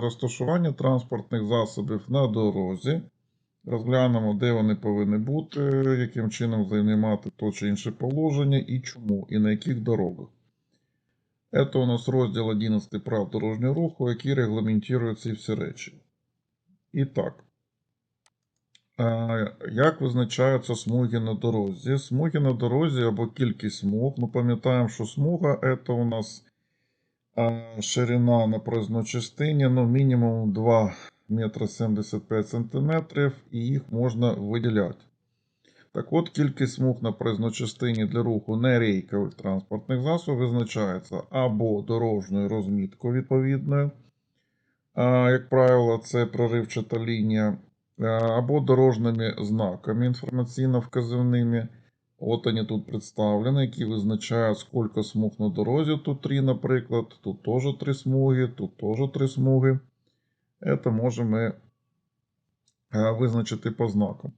розташування транспортних засобів на дорозі. Розглянемо, де вони повинні бути, яким чином займати то чи інше положення і чому, і на яких дорогах. Це у нас розділ 11 прав дорожнього руху, який регламентує ці всі речі. І так. Як визначаються смуги на дорозі? Смуги на дорозі або кількість смуг. Ми пам'ятаємо, що смуга це у нас ширина на проїзній частині, ну, мінімум 2 метра 75 сантиметрів, і їх можна виділяти. Так от, кількість смуг на проїзній частині для руху нерейкових транспортних засобів визначається або дорожньою розміткою відповідною, як правило, це проривчата лінія, або дорожніми знаками інформаційно-вказівними. От вони тут представлені, які визначають, скільки смуг на дорозі. Тут три, наприклад, тут теж три смуги, тут теж три смуги. Це можемо е, визначити по знакам.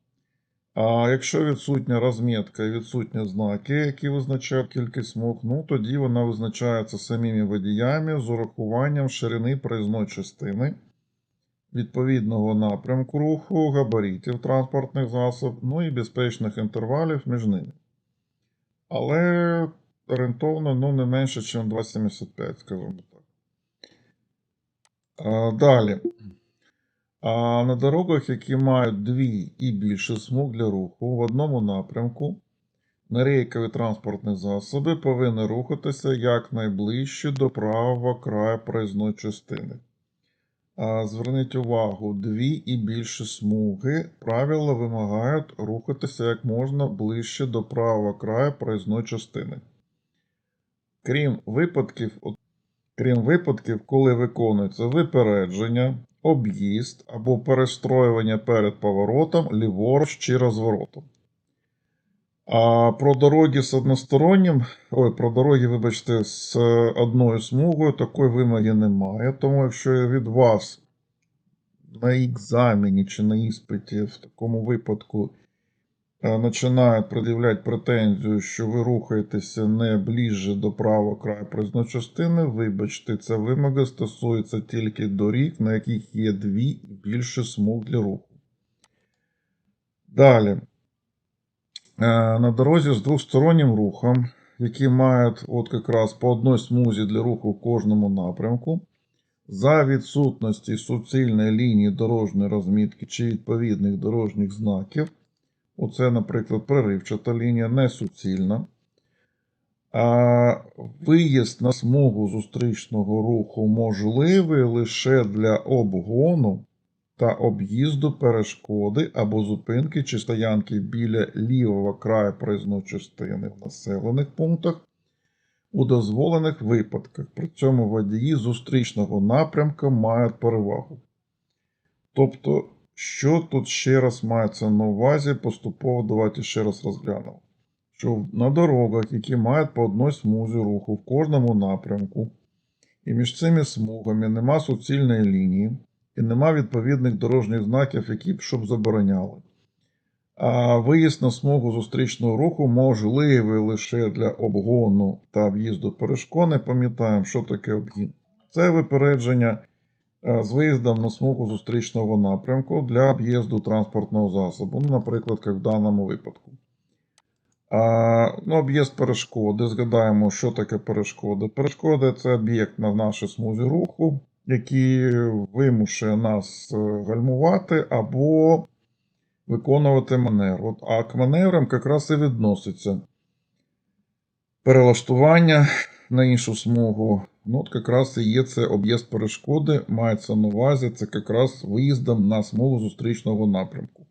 А якщо відсутня розмітка і відсутні знаки, які визначають кількість смуг, ну тоді вона визначається самими водіями з урахуванням ширини проїзної частини, відповідного напрямку руху, габаритів транспортних засобів, ну і безпечних інтервалів між ними. Але орієнтовно ну, не менше, ніж 2,75, скажімо так. А, Далі. А на дорогах, які мають дві і більше смуг для руху в одному напрямку, нерейкові транспортні засоби повинні рухатися якнайближче до правого краю проїзної частини. Зверніть увагу, дві і більше смуги правила вимагають рухатися як можна ближче до правого краю проїзної частини. Крім випадків, крім випадків, коли виконується випередження, об'їзд або перестроювання перед поворотом, ліворуч чи розворотом. А про дороги з одностороннім, ой, про дороги, вибачте, з одною смугою такої вимоги немає. Тому якщо від вас на екзамені чи на іспиті в такому випадку е, починають пред'являти претензію, що ви рухаєтеся не ближче до правого краю проїзної частини, вибачте, ця вимога стосується тільки доріг, на яких є дві і більше смуг для руху. Далі. Е, На дорозі з двостороннім рухом, які мають от якраз по одній смузі для руху в кожному напрямку, за відсутності суцільної лінії дорожньої розмітки чи відповідних дорожніх знаків, оце, наприклад, проривчата лінія, не суцільна, а виїзд на смугу зустрічного руху можливий лише для обгону та об'їзду перешкоди або зупинки чи стоянки біля лівого краю проїзної частини в населених пунктах у дозволених випадках. При цьому водії зустрічного напрямку мають перевагу. Тобто, що тут ще раз мається на увазі, поступово давайте ще раз розглянемо. Що на дорогах, які мають по одній смузі руху в кожному напрямку, і між цими смугами нема суцільної лінії, і нема відповідних дорожніх знаків, які б щоб забороняли. А виїзд на смугу зустрічного руху можливий лише для обгону та в'їзду перешкоди. Пам'ятаємо, що таке обгін. Це випередження е, з виїздом на смугу зустрічного напрямку для об'їзду транспортного засобу, ну, наприклад, як в даному випадку. А, ну, Об'їзд перешкоди. Згадаємо, що таке перешкода. Перешкода це об'єкт на нашій смузі руху, який вимушує нас е, гальмувати або виконувати маневр. От, а к маневрам якраз і відноситься перелаштування на іншу смугу. Ну, от якраз і є це об'їзд перешкоди, мається на увазі, це якраз виїздом на смугу зустрічного напрямку.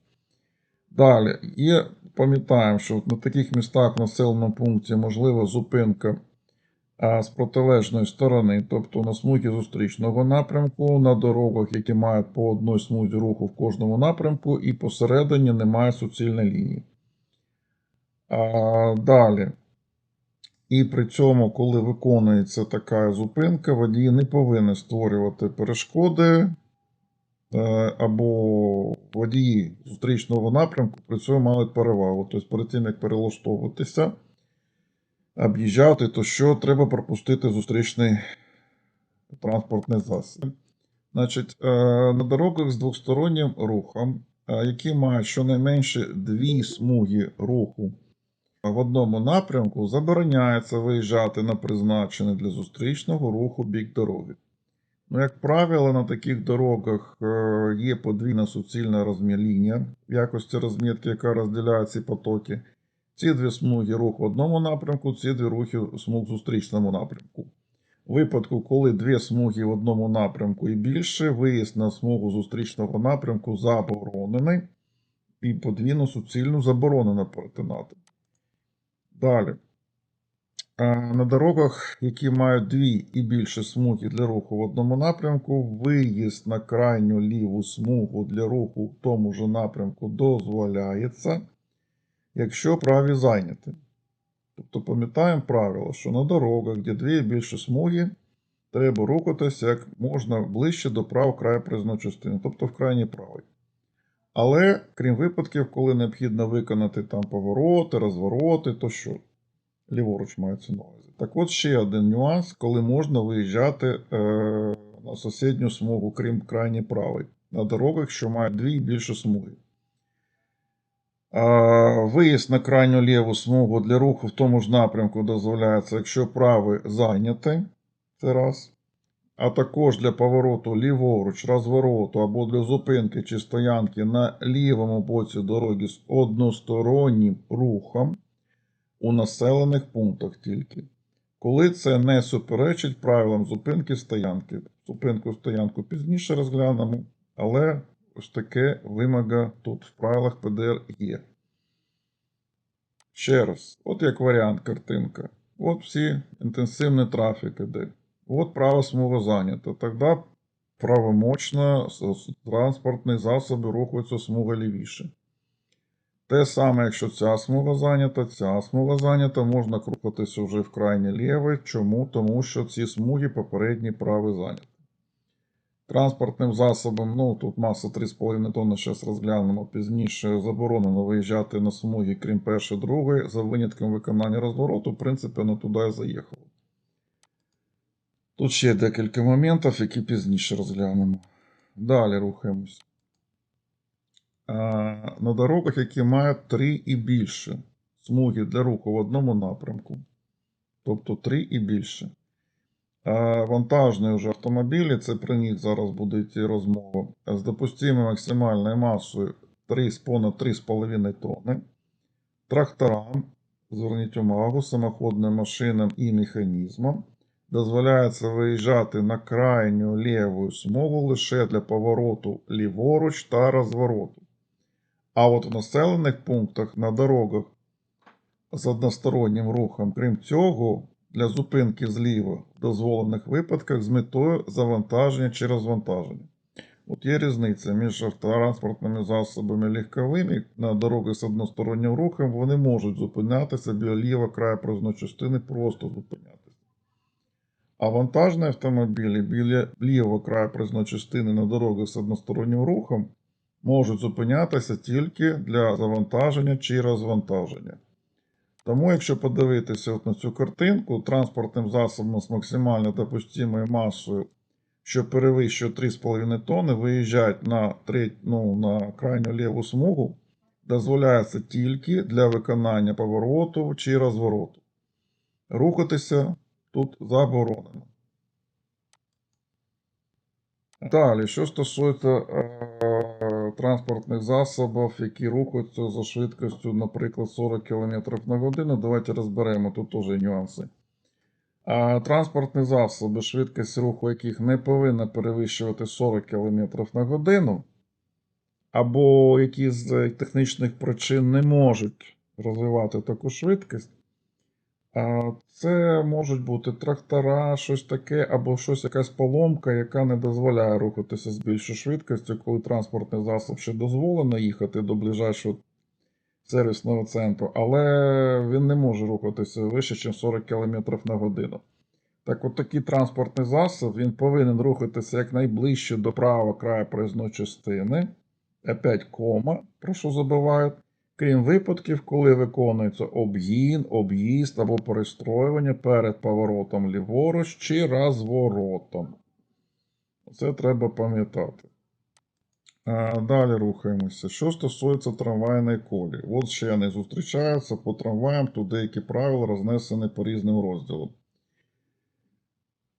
Далі, є, пам'ятаємо, що на таких містах в населеному пункті можлива зупинка з протилежної сторони, тобто на смузі зустрічного напрямку, на дорогах, які мають по одній смузі руху в кожному напрямку, і посередині немає суцільної лінії. А, далі. І при цьому, коли виконується така зупинка, водії не повинні створювати перешкоди, е, або водії зустрічного напрямку при цьому мають перевагу. Тобто перед тим, як перелаштовуватися, об'їжджати, то що треба пропустити зустрічний транспортний засіб. Значить, е, на дорогах з двостороннім рухом, е, які мають щонайменше дві смуги руху в одному напрямку, забороняється виїжджати на призначений для зустрічного руху бік дороги. Ну, як правило, на таких дорогах е, є подвійна суцільна розмір-лінія в якості розмітки, яка розділяє ці потоки. Ці дві смуги рух в одному напрямку, ці дві рухи смуг в зустрічному напрямку. У випадку, коли дві смуги в одному напрямку і більше, виїзд на смугу зустрічного напрямку заборонений і подвійну суцільну заборонено перетинати. Далі. На дорогах, які мають дві і більше смуги для руху в одному напрямку, виїзд на крайню ліву смугу для руху в тому ж напрямку дозволяється, якщо праві зайняті. Тобто пам'ятаємо правило, що на дорогах, де дві більше смуги, треба рухатися як можна ближче до правого краю проїзної частини, тобто в крайній правий. Але крім випадків, коли необхідно виконати там повороти, розвороти, то що? Ліворуч мається на увазі. Так от ще один нюанс, коли можна виїжджати е, на сусідню смугу, крім крайній правий, на дорогах, що мають дві більше смуги. Виїзд на крайню ліву смугу для руху в тому ж напрямку дозволяється, якщо правий зайнятий, це раз. А також для повороту ліворуч, розвороту або для зупинки чи стоянки на лівому боці дороги з одностороннім рухом у населених пунктах тільки. Коли це не суперечить правилам зупинки стоянки. Зупинку стоянку пізніше розглянемо, але ось таке вимога тут в правилах ПДР є. Ще раз, от як варіант картинка. От всі інтенсивний трафік іде. От права смуга зайнята. Тоді правомочно транспортні засоби рухаються смуга лівіше. Те саме, якщо ця смуга зайнята, ця смуга зайнята, можна рухатися вже в крайнє ліве. Чому? Тому що ці смуги попередні праві зайняті. Транспортним засобом, ну тут маса 3,5 тонни, зараз розглянемо пізніше, заборонено виїжджати на смуги, крім першої, другої, за винятком виконання розвороту, в принципі, воно туди і заїхало. Тут ще декілька моментів, які пізніше розглянемо. Далі рухаємось. На дорогах, які мають 3 і більше смуги для руху в одному напрямку, тобто 3 і більше. А Вантажні вже автомобілі, це про них зараз буде йти розмова, з допустимою максимальною масою 3, понад 3,5 тонни. Тракторам, зверніть увагу, самоходним машинам і механізмам дозволяється виїжджати на крайню ліву смугу лише для повороту ліворуч та розвороту. А от в населених пунктах на дорогах з одностороннім рухом, крім цього, для зупинки зліва в дозволених випадках з метою завантаження чи розвантаження. От є різниця між автотранспортними засобами легковими на дорогах з одностороннім рухом, вони можуть зупинятися біля лівого краю проїзної частини, просто зупинятися. А вантажні автомобілі біля лівого краю проїзної частини на дорогах з одностороннім рухом можуть зупинятися тільки для завантаження чи розвантаження. Тому, якщо подивитися от на цю картинку, транспортним засобом з максимально допустимою масою, що перевищує 3,5 тонни, виїжджають на, треть, ну, на крайню ліву смугу, дозволяється тільки для виконання повороту чи розвороту. Рухатися тут заборонено. Далі, що стосується е, транспортних засобів, які рухаються за швидкістю, наприклад, 40 км на годину, давайте розберемо тут теж нюанси. А транспортні засоби, швидкість руху яких не повинна перевищувати 40 км на годину, або які з технічних причин не можуть розвивати таку швидкість, Це можуть бути трактора, щось таке, або щось, якась поломка, яка не дозволяє рухатися з більшою швидкістю, коли транспортний засіб ще дозволено їхати до ближайшого сервісного центру, але він не може рухатися вище, ніж 40 км на годину. Так от такий транспортний засіб він повинен рухатися якнайближче до правого краю проїзної частини. Опять кома, про що забувають крім випадків, коли виконується обгін, об'їзд або перестроювання перед поворотом ліворуч чи розворотом. Це треба пам'ятати. Далі рухаємося. Що стосується трамвайної колії. От ще не зустрічаються по трамваям, тут деякі правила рознесені по різним розділам.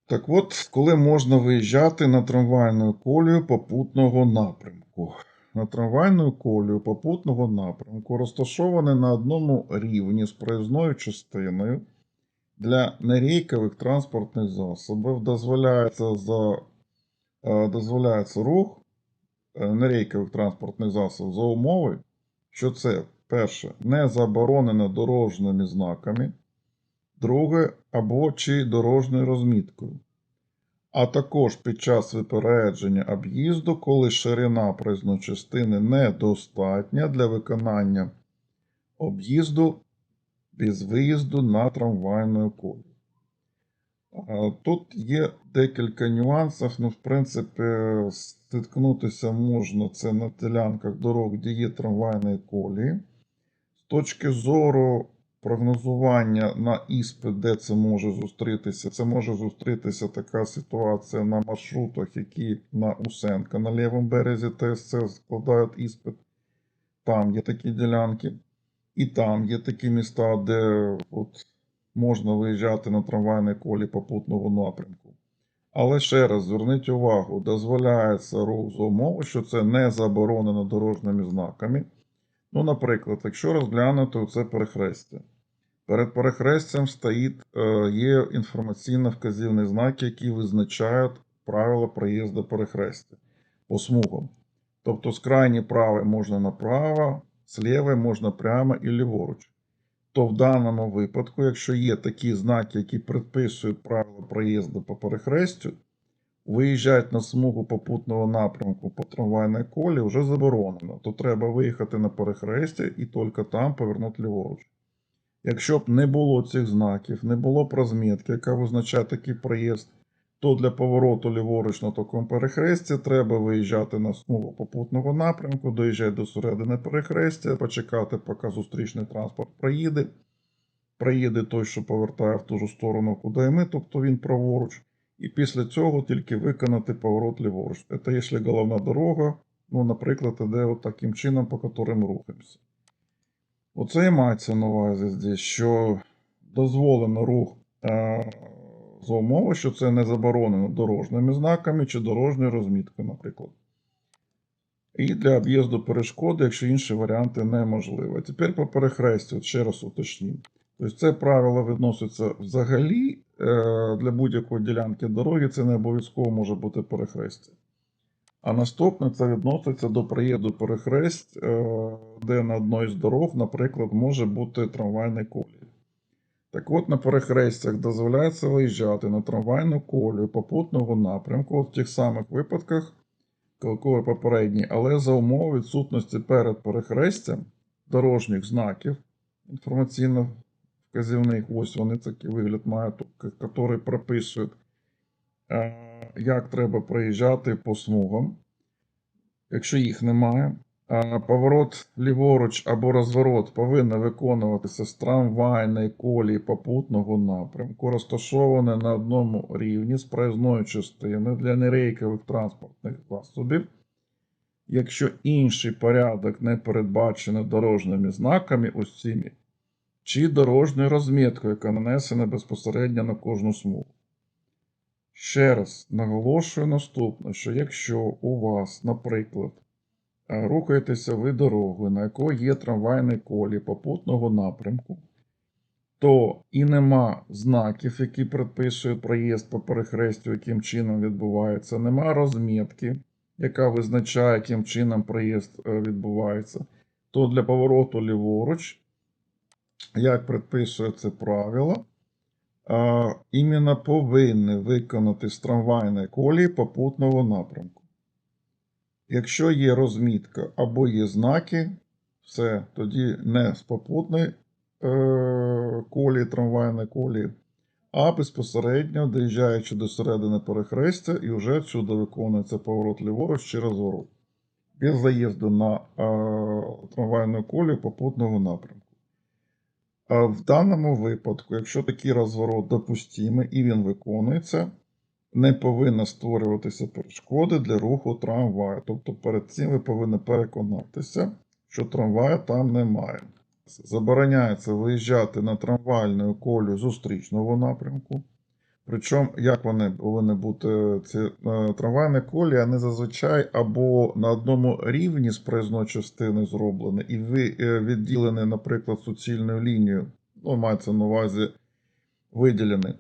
Так от, коли можна виїжджати на трамвайну колію попутного напрямку. На трамвайну колію попутного напрямку розташований на одному рівні з проїзною частиною для нерейкових транспортних засобів дозволяється, за, е, дозволяється рух е, нерейкових транспортних засобів за умови, що це перше не заборонено дорожніми знаками, друге або чи дорожньою розміткою. А також під час випередження об'їзду, коли ширина проїзної частини недостатня для виконання об'їзду без виїзду на трамвайну колію. Тут є декілька нюансів. Ну, в принципі, стикнутися можна це на ділянках дорог, де є трамвайні колії. З точки зору прогнозування на іспит, де це може зустрітися, це може зустрітися така ситуація на маршрутах, які на Усенка на лівому березі ТСЦ складають іспит. Там є такі ділянки. І там є такі міста, де от можна виїжджати на трамвайній колі попутного напрямку. Але ще раз зверніть увагу, дозволяється рух за умови, що це не заборонено дорожніми знаками. Ну, наприклад, якщо розглянути це перехрестя. Перед перехрестям стоїть, е, є інформаційно-вказівні знаки, які визначають правила проїзду перехрестя по смугам. Тобто з крайньої правої можна направо, з лівої можна прямо і ліворуч. То в даному випадку, якщо є такі знаки, які предписують правила проїзду по перехрестю, виїжджати на смугу попутного напрямку по трамвайній колі вже заборонено. То треба виїхати на перехрестя і тільки там повернути ліворуч. Якщо б не було цих знаків, не було б розмітки, яка визначає такий проїзд, то для повороту ліворуч на такому перехресті треба виїжджати на смугу попутного напрямку, доїжджати до середини перехрестя, почекати, поки зустрічний транспорт проїде. Проїде той, що повертає в ту ж сторону, куди і ми, тобто він праворуч. І після цього тільки виконати поворот ліворуч. Це якщо головна дорога, ну, наприклад, іде от таким чином, по яким рухаємося. Оце і мається на увазі здесь, що дозволено рух е, за умови, що це не заборонено дорожніми знаками чи дорожньою розміткою, наприклад. І для об'їзду перешкоди, якщо інші варіанти неможливі. Тепер по перехрестю, ще раз уточнім. Тобто це правило відноситься взагалі е, для будь-якої ділянки дороги, це не обов'язково може бути перехрестя. А наступне це відноситься до приїзду перехресть, е, де на одній з дорог, наприклад, може бути трамвайний колій. Так от на перехрестях дозволяється виїжджати на трамвайну колію попутного напрямку в тих самих випадках, коли попередні, але за умови відсутності перед перехрестям дорожніх знаків інформаційно вказівних, ось вони такий вигляд мають, які прописують, е, як треба проїжджати по смугам, якщо їх немає. Поворот ліворуч або розворот повинен виконуватися з трамвайної колії попутного напрямку, розташований на одному рівні з проїзною частиною для нерейкових транспортних засобів. Якщо інший порядок не передбачений дорожніми знаками цими, чи дорожньою розміткою, яка нанесена безпосередньо на кожну смугу. Ще раз наголошую наступне, що якщо у вас, наприклад, е, рухаєтеся ви дорогою, на якої є трамвайний колі попутного напрямку, то і нема знаків, які предписують проїзд по перехрестю, яким чином відбувається, нема розмітки, яка визначає, яким чином проїзд е, відбувається, то для повороту ліворуч, як предписує це правило, іменно повинні виконати з трамвайної колії попутного напрямку. Якщо є розмітка або є знаки, все, тоді не з попутної е, колії, трамвайної колії, а безпосередньо доїжджаючи до середини перехрестя, і вже всюди виконується поворот ліворуч чи розворот. Без заїзду на е, трамвайну колію попутного напрямку. В даному випадку, якщо такий розворот допустимий і він виконується, не повинна створюватися перешкоди для руху трамваю. Тобто перед цим ви повинні переконатися, що трамвая там немає. Забороняється виїжджати на трамвайну колію зустрічного напрямку. Причому, як вони повинні бути ці е, трамвайні колії, вони зазвичай або на одному рівні з проїзною частиною зроблені, і е, відділені, наприклад, суцільною лінією, ну, мається на увазі виділені,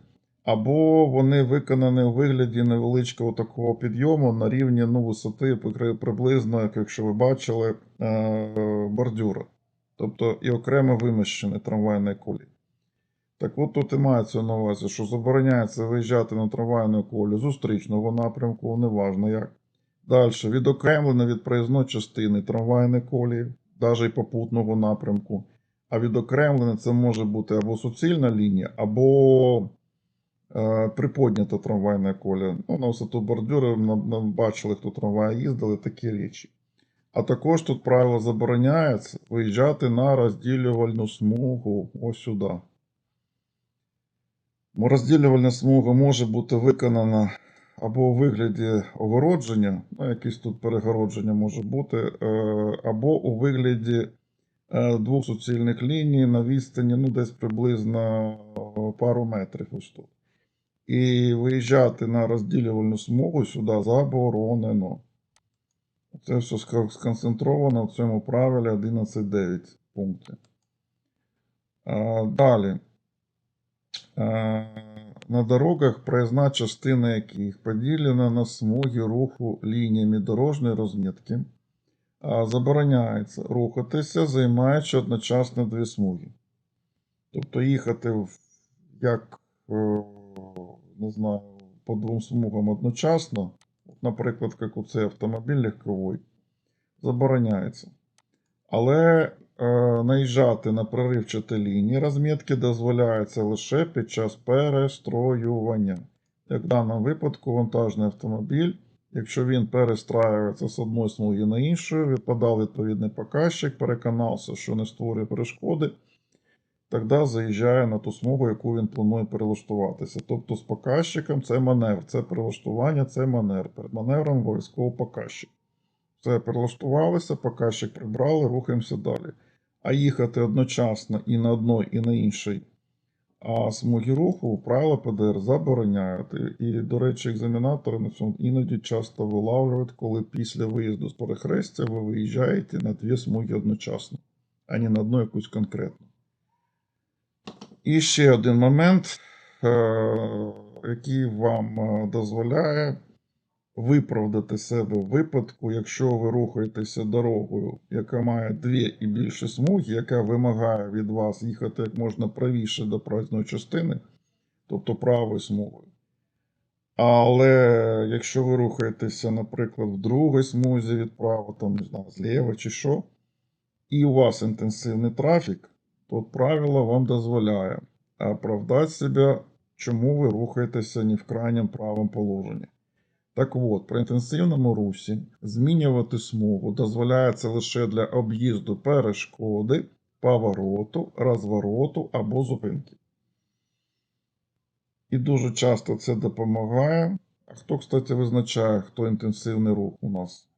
або вони виконані у вигляді невеличкого такого підйому на рівні ну, висоти приблизно, як якщо ви бачили, е, бордюра. Тобто і окремо виміщені трамвайні колії. Так от тут і мається на увазі, що забороняється виїжджати на трамвайну колію зустрічного напрямку, неважно як. Далі, відокремлено від проїзної частини трамвайної колії, навіть і попутного напрямку. А відокремлене це може бути або суцільна лінія, або е, приподнята трамвайна колія. Ну, на висоту бордюри нам, бачили, хто трамваї їздили, такі речі. А також тут правило забороняється виїжджати на розділювальну смугу ось сюди. Розділювальна смуга може бути виконана або у вигляді огородження, ну, якесь тут перегородження може бути, е, або у вигляді е, двох суцільних ліній на відстані ну, десь приблизно е, пару метрів ось тут. І виїжджати на розділювальну смугу сюди заборонено. Це все сконцентровано в цьому правилі 11.9 пункти. А, Далі. Е, На дорогах проїзна частина яких поділена на смуги руху лініями дорожньої розмітки. Забороняється рухатися, займаючи одночасно дві смуги. Тобто їхати як, е, не знаю, по двом смугам одночасно, наприклад, як у цей автомобіль легковий, забороняється. Але наїжджати на проривчаті лінії розмітки дозволяється лише під час перестроювання. Як в даному випадку вантажний автомобіль, якщо він перестраюється з одної смуги на іншу, відпадав відповідний показчик, переконався, що не створює перешкоди, тоді заїжджає на ту смугу, яку він планує перелаштуватися. Тобто з показчиком це маневр, це перелаштування, це маневр. Перед маневром обов'язково показчик. Все, перелаштувалися, показчик прибрали, рухаємося далі. А їхати одночасно і на одній, і на іншій а смуги руху правила ПДР забороняють. І, до речі, екзаменатори на цьому іноді часто вилавлюють, коли після виїзду з перехрестя ви виїжджаєте на дві смуги одночасно, а не на одну якусь конкретну. І ще один момент, е, який вам е, дозволяє виправдати себе в випадку, якщо ви рухаєтеся дорогою, яка має дві і більше смуги, яка вимагає від вас їхати як можна правіше до проїзної частини, тобто правою смугою. Але якщо ви рухаєтеся, наприклад, в другій смузі відправо, там, не знаю, зліва чи що, і у вас інтенсивний трафік, то правило вам дозволяє оправдати себе, чому ви рухаєтеся не в крайньому правому положенні. Так от, при інтенсивному русі змінювати смугу дозволяється лише для об'їзду перешкоди, повороту, розвороту або зупинки. І дуже часто це допомагає. А хто, кстати, визначає, хто інтенсивний рух у нас?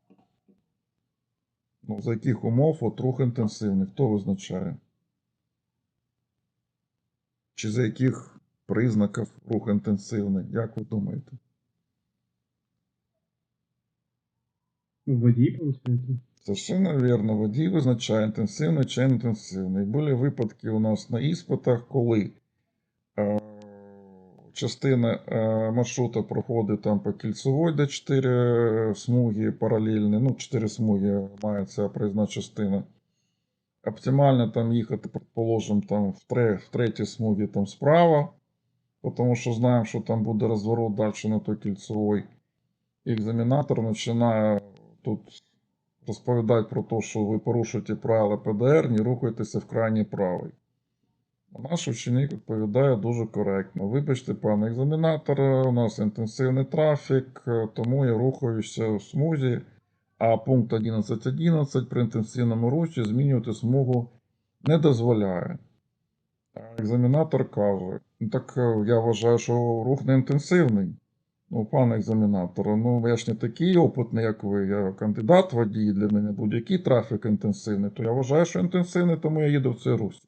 Ну, за яких умов от рух інтенсивний? Хто визначає? Чи за яких признаків рух інтенсивний? Як ви думаєте? Водій, получается? Совершенно верно. Водій визначає інтенсивний чи інтенсивний. Були випадки у нас на іспитах, коли е, частина е, маршрута проходить там по кільцевой, де 4 смуги паралельні, ну 4 смуги має ця проїзна частина. Оптимально там їхати, предположим, там в, тре, в третій смугі там справа, тому що знаємо, що там буде розворот далі на той кільцевой. І екзаменатор починає тут розповідати про те, що ви порушуєте правила ПДР, не рухайтеся в крайній правий. Наш ученик відповідає дуже коректно. Вибачте, пане екзаменатор, у нас інтенсивний трафік, тому я рухаюся в смузі, а пункт 11.11 при інтенсивному русі змінювати смугу не дозволяє. Екзаменатор каже: «Ну, так е, я вважаю, що рух не інтенсивний. Ну, пане екзаменатор, ну я ж не такий опитний, як ви. Я кандидат водій, для мене будь-який трафік інтенсивний, то я вважаю, що інтенсивний, тому я їду в цей русі.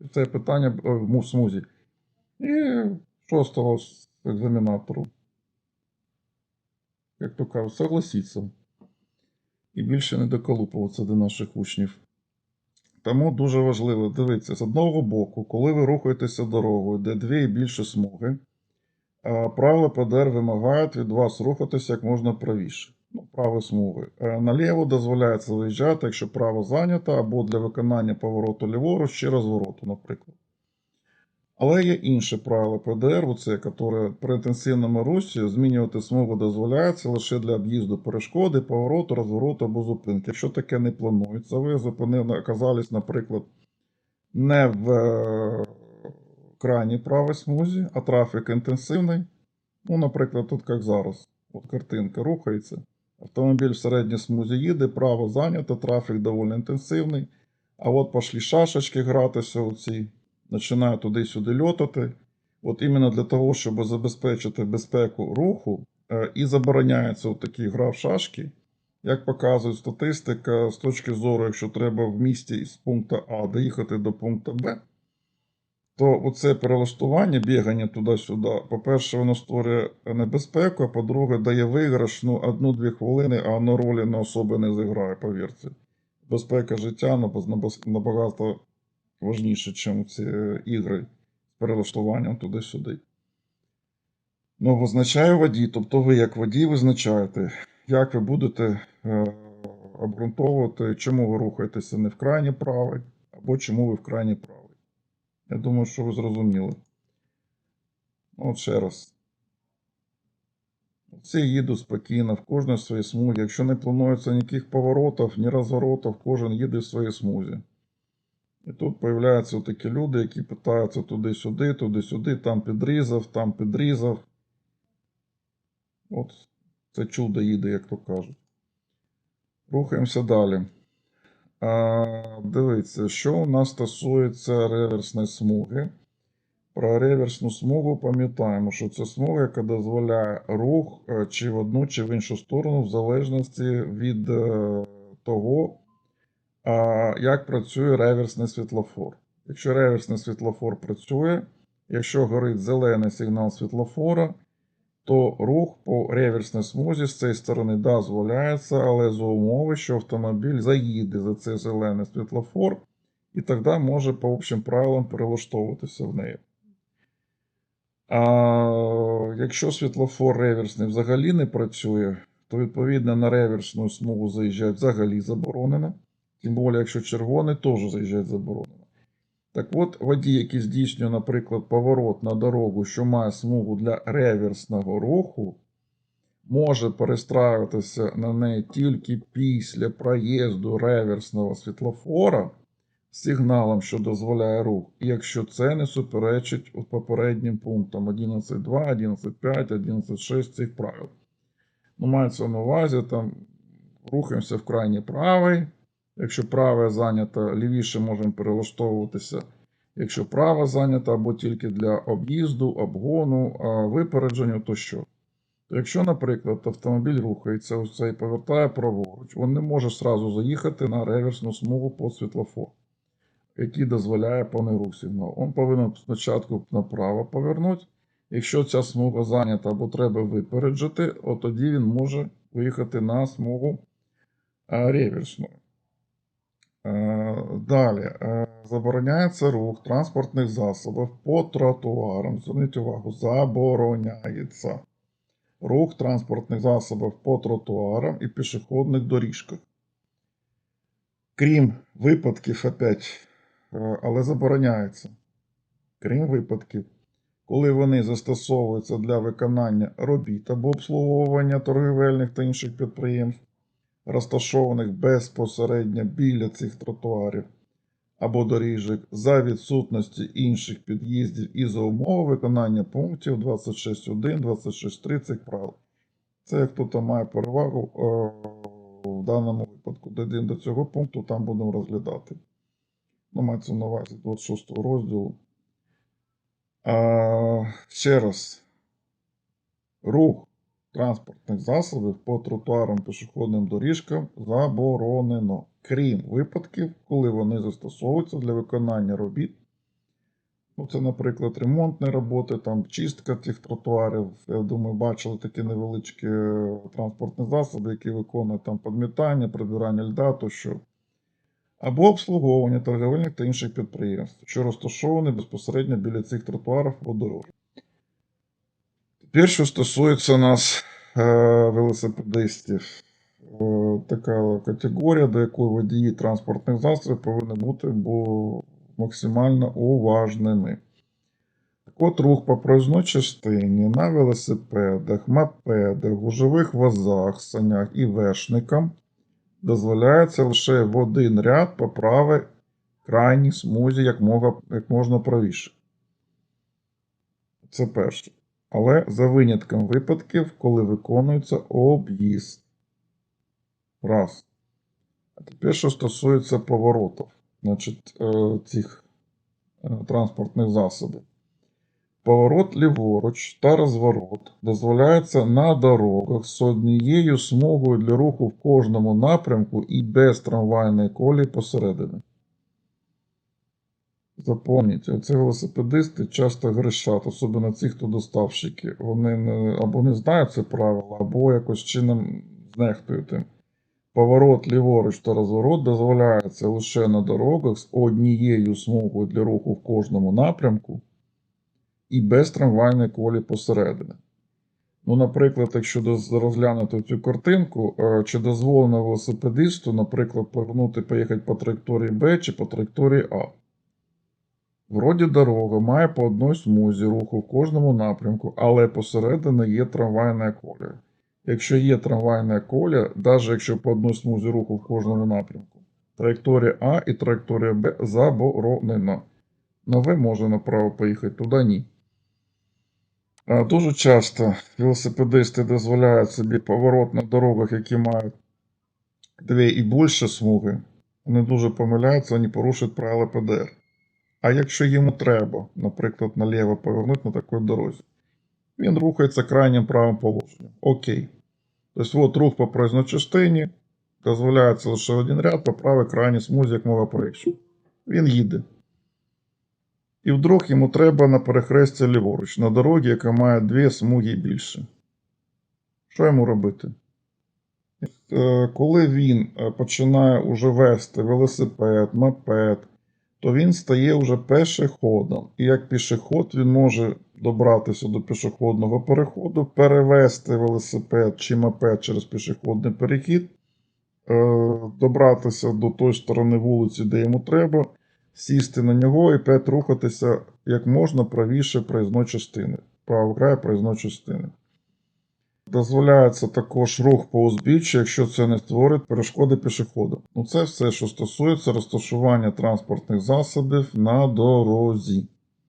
І Це питання в му- смузі. І сталося екзаменатору? Як то кажуть, согласіться. І більше не доколупуватися до наших учнів. Тому дуже важливо дивитися, з одного боку, коли ви рухаєтеся дорогою, де дві і більше смуги, правила ПДР вимагають від вас рухатися як можна правіше. Ну, праві смуги. Е, Наліво дозволяється виїжджати, якщо право зайнято, або для виконання повороту ліворуч чи розвороту, наприклад. Але є інше правило ПДР, оце, яке при інтенсивному русі змінювати смугу дозволяється лише для об'їзду перешкоди, повороту, розвороту або зупинки. Якщо таке не планується, ви зупинили, оказались, наприклад, не в е, крайній правій смузі, а трафік інтенсивний. Ну, наприклад, тут як зараз. От картинка рухається. Автомобіль в середній смузі їде, право зайнято, трафік доволі інтенсивний. А от пошли шашечки гратися оці, починають туди-сюди льотати. От іменно для того, щоб забезпечити безпеку руху, е, і забороняється такі гра в шашки. Як показує статистика, з точки зору, якщо треба в місті з пункту А доїхати до пункту Б, то оце перелаштування, бігання туди-сюди, по-перше, воно створює небезпеку, а по-друге, дає виграш, ну, одну-дві хвилини, а воно ролі на особи не зіграє, повірте. Безпека життя набагато важніше, ніж ці е, ігри з перелаштуванням туди-сюди. Ну, визначає водій, тобто ви як водій визначаєте, як ви будете е, обґрунтовувати, чому ви рухаєтеся не в крайній правий, або чому ви в крайній правий. Я думаю, що ви зрозуміли. Ну, от ще раз. Всі їду спокійно, в кожній своїй смузі. Якщо не планується ніяких поворотів, ні розворотів, кожен їде в своїй смузі. І тут появляються такі люди, які питаються туди-сюди, туди-сюди, там підрізав, там підрізав. От це чудо їде, як то кажуть. Рухаємося далі. Дивіться, що у нас стосується реверсної смуги. Про реверсну смугу пам'ятаємо, що це смуга, яка дозволяє рух е, чи в одну, чи в іншу сторону, в залежності від е, того, як працює реверсний світлофор. Якщо реверсний світлофор працює, якщо горить зелений сигнал світлофора, то рух по реверсній смузі з цієї сторони дозволяється, але за умови, що автомобіль заїде за цей зелений світлофор, і тоді може по общим правилам перелаштовуватися в неї. А якщо світлофор реверсний взагалі не працює, то відповідно на реверсну смугу заїжджати взагалі заборонено. Тим більше, якщо червоний, теж заїжджати заборонено. Так от, водій, який здійснює, наприклад, поворот на дорогу, що має смугу для реверсного руху, може перестраюватися на неї тільки після проїзду реверсного світлофора з сигналом, що дозволяє рух, якщо це не суперечить попереднім пунктам 11.2, 11.5, 11.6 цих правил. Ну, мається на увазі, там рухаємося в крайній правий. Якщо праве зайнято, лівіше можемо перелаштовуватися. Якщо право зайнято або тільки для об'їзду, обгону, випередження, то що? То якщо, наприклад, автомобіль рухається ось цей повертає праворуч, він не може сразу заїхати на реверсну смугу по світлофору, який дозволяє повний рух сигнал. Він повинен спочатку направо повернути. Якщо ця смуга зайнята або треба випереджити, от тоді він може виїхати на смугу реверсну. Е, Далі Е, забороняється рух транспортних засобів по тротуарам. Зверніть увагу, забороняється рух транспортних засобів по тротуарам і пішохідних доріжках. Крім випадків, опять, е, але забороняється. Крім випадків, коли вони застосовуються для виконання робіт або обслуговування торгівельних та інших підприємств, розташованих безпосередньо біля цих тротуарів або доріжок за відсутності інших під'їздів і за умови виконання пунктів 26.1, 26.3 цих правил. Це як хто має перевагу е, в даному випадку. Дійдемо до цього пункту, там будемо розглядати. Ну, мається на увазі 26 розділу. А, ще раз. Рух транспортних засобів по тротуарам пішохідним доріжкам заборонено, крім випадків, коли вони застосовуються для виконання робіт. Ну, це, наприклад, ремонтні роботи, там чистка цих тротуарів. Я думаю, бачили такі невеличкі е, транспортні засоби, які виконують там підмітання, прибирання льда тощо. Або обслуговування торговельних та інших підприємств, що розташовані безпосередньо біля цих тротуарів або дорог. Тепер, що стосується нас е, велосипедистів, така категорія, до якої водії транспортних засобів повинні бути бо максимально уважними. Так от рух по проїзній частині на велосипедах, мопедах, гужових возах, санях і вершникам дозволяється лише в один ряд по правій крайній смузі як можна правіше. Це перше. Але за винятком випадків, коли виконується об'їзд. Раз. А тепер, що стосується поворотів, значить, е, цих е, транспортних засобів. Поворот ліворуч та розворот дозволяється на дорогах з однією смугою для руху в кожному напрямку і без трамвайної колії посередині. Запам'ятайте, оці велосипедисти часто грішать, особливо ці, хто доставщики. Вони не, або не знають це правило, або якось чином знехтують тим. Поворот ліворуч та розворот дозволяється лише на дорогах з однією смугою для руху в кожному напрямку і без трамвайної колії посередині. Ну, наприклад, якщо розглянути цю картинку, е, чи дозволено велосипедисту, наприклад, повернути, поїхати по траєкторії Б чи по траєкторії А. Вроді дорога має по одній смузі руху в кожному напрямку, але посередині є трамвайна колія. Якщо є трамвайна колія, навіть якщо по одній смузі руху в кожному напрямку, траєкторія А і траєкторія Б заборонена. На В може направо поїхати, туди ні. Дуже часто велосипедисти дозволяють собі поворот на дорогах, які мають дві і більше смуги. Вони дуже помиляються, вони порушують правила ПДР. А якщо йому треба, наприклад, наліво повернути на такій дорозі, він рухається крайнім правим положенням. Окей. Тобто, от рух по проїзній частині дозволяється лише один ряд по правій крайній смузі, як мова проїжджу. Він їде. І вдруг йому треба на перехресті ліворуч, на дорогі, яка має дві смуги більше. Що йому робити? Е, Коли він е, починає уже вести велосипед, мопед, то він стає вже пешеходом. І як пішоход він може добратися до пішохідного переходу, перевести велосипед чи мопед через пішохідний перехід, е, добратися до тої сторони вулиці, де йому треба, сісти на нього і опять рухатися як можна правіше проїзної частини, правий край проїзної частини. Дозволяється також рух по узбіччю, якщо це не створить перешкоди пішоходам. Ну це все, що стосується розташування транспортних засобів на дорозі.